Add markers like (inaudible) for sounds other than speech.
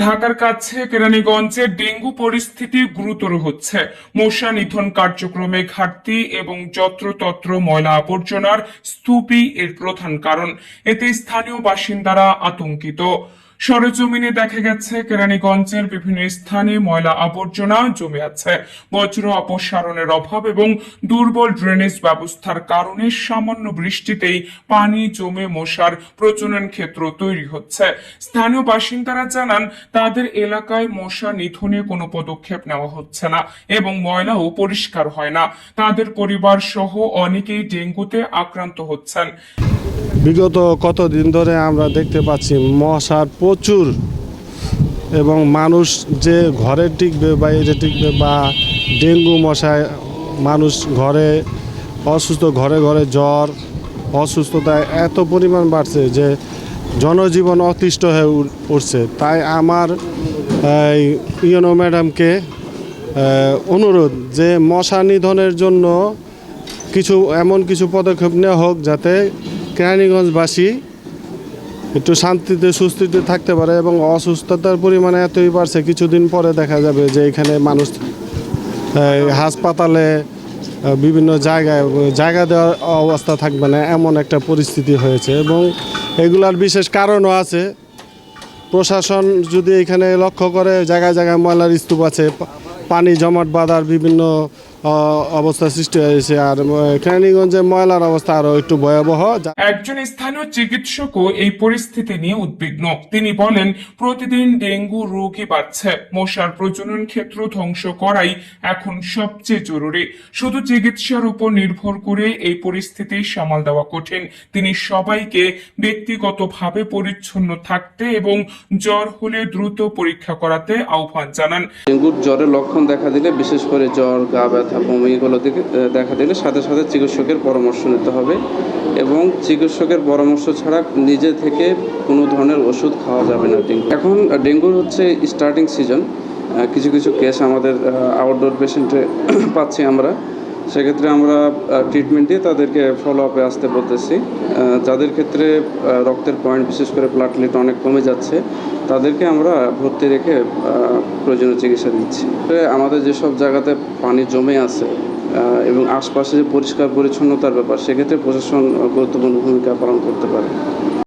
ঢাকার কাছে, কেরানীগঞ্জে ডেঙ্গু পরিস্থিতি গুরুতর হচ্ছে। মশা নিধন কার্যক্রমে ঘাটতি এবং যত্রতত্র ময়লা আবর্জনার স্তূপই এর প্রধান কারণ। এতে স্থানীয় বাসিন্দারা আতঙ্কিত। সরেজমিনে দেখা গেছে, কেরানীগঞ্জের বিভিন্ন স্থানে ময়লা আবর্জনা জমে আছে বজ্র অপসারণের অভাব এবং দুর্বল ড্রেনেজ ব্যবস্থার কারণে সামান্য বৃষ্টিতেই পানি জমে মশার প্রজনন ক্ষেত্র তৈরি হচ্ছে। স্থানীয় বাসিন্দারা জানান, তাদের এলাকায় মশা নিধনে কোনো পদক্ষেপ নেওয়া হচ্ছে না এবং ময়লাও পরিষ্কার হয় না। তাদের পরিবার সহ অনেকেই ডেঙ্গুতে আক্রান্ত হচ্ছেন। বিগত কতদিন ধরে আমরা দেখতে পাচ্ছি মশার প্রচুর এবং মানুষ যে ঘরে টিকবে বা বাইরে টিকবে বা ডেঙ্গু মশায় মানুষ ঘরে অসুস্থ, ঘরে ঘরে জ্বর, অসুস্থতা এত পরিমাণ বাড়ছে যে জনজীবন অতিষ্ঠ হয়ে উঠ- উঠছে। তাই আমার ইয়নো ম্যাডামকে অনুরোধ যে মশা নিধনের জন্য কিছু, এমন কিছু পদক্ষেপ নেওয়া হোক যাতে কেরানীগঞ্জবাসী একটু শান্তিতে, সুস্থিতে থাকতে পারে এবং অসুস্থতার পরিমাণ এতই বাড়ছে, কিছুদিন পরে দেখা যাবে যে এখানে মানুষ হাসপাতালে, বিভিন্ন জায়গায়, জায়গা দেওয়ার অবস্থা থাকবে না, এমন একটা পরিস্থিতি হয়েছে এবং এগুলার বিশেষ কারণও আছে। প্রশাসন যদি এখানে লক্ষ্য করে, জায়গায় জায়গায় ময়লার স্তূপ আছে পানি জমাট বাঁধার বিভিন্ন অবস্থা সৃষ্টি হয়েছে। আর ময়লার অবস্থা আরও একটু ভয়াবহ। একজন স্থানীয় চিকিৎসকও এই পরিস্থিতি নিয়ে উদ্বিগ্ন। তিনি বলেন প্রতিদিন ডেঙ্গু রোগী বাড়ছে। মশার প্রজনন ক্ষেত্র ধ্বংস করাই এখন সবচেয়ে জরুরি। শুধু চিকিৎসার উপর নির্ভর করে এই পরিস্থিতি সামাল দেওয়া কঠিন। তিনি সবাইকে ব্যক্তিগতভাবে পরিচ্ছন্ন থাকতে এবং জ্বর হলে দ্রুত পরীক্ষা করাতে আহ্বান জানান। ডেঙ্গুর জ্বরের লক্ষণ দেখা দিলে বিশেষ করে জ্বর গা ব্যথা বমি এগুলো দিকে দেখা দিলে সাথে সাথে চিকিৎসকের পরামর্শ নিতে হবে এবং চিকিৎসকের পরামর্শ ছাড়া নিজে থেকে কোনো ধরনের ওষুধ খাওয়া যাবে না ডেঙ্গু। এখন ডেঙ্গু ডেঙ্গুর হচ্ছে স্টার্টিং সিজন কিছু কিছু কেস আমাদের আউটডোর পেশেন্টে (coughs) পাচ্ছি আমরা। সেক্ষেত্রে আমরা ট্রিটমেন্ট দিয়ে তাদেরকে ফলো আপে আসতে বলতেছি। যাদের ক্ষেত্রে রক্তের পয়েন্ট বিশেষ করে প্লাটলেট অনেক কমে যাচ্ছে, তাদেরকে আমরা ভর্তি রেখে প্রয়োজনীয় চিকিৎসা দিচ্ছি। আমাদের যেসব জায়গাতে পানি জমে আছে এবং আশপাশে যে পরিষ্কার পরিচ্ছন্নতার ব্যাপার, সেক্ষেত্রে প্রশাসন গুরুত্বপূর্ণ ভূমিকা পালন করতে পারে।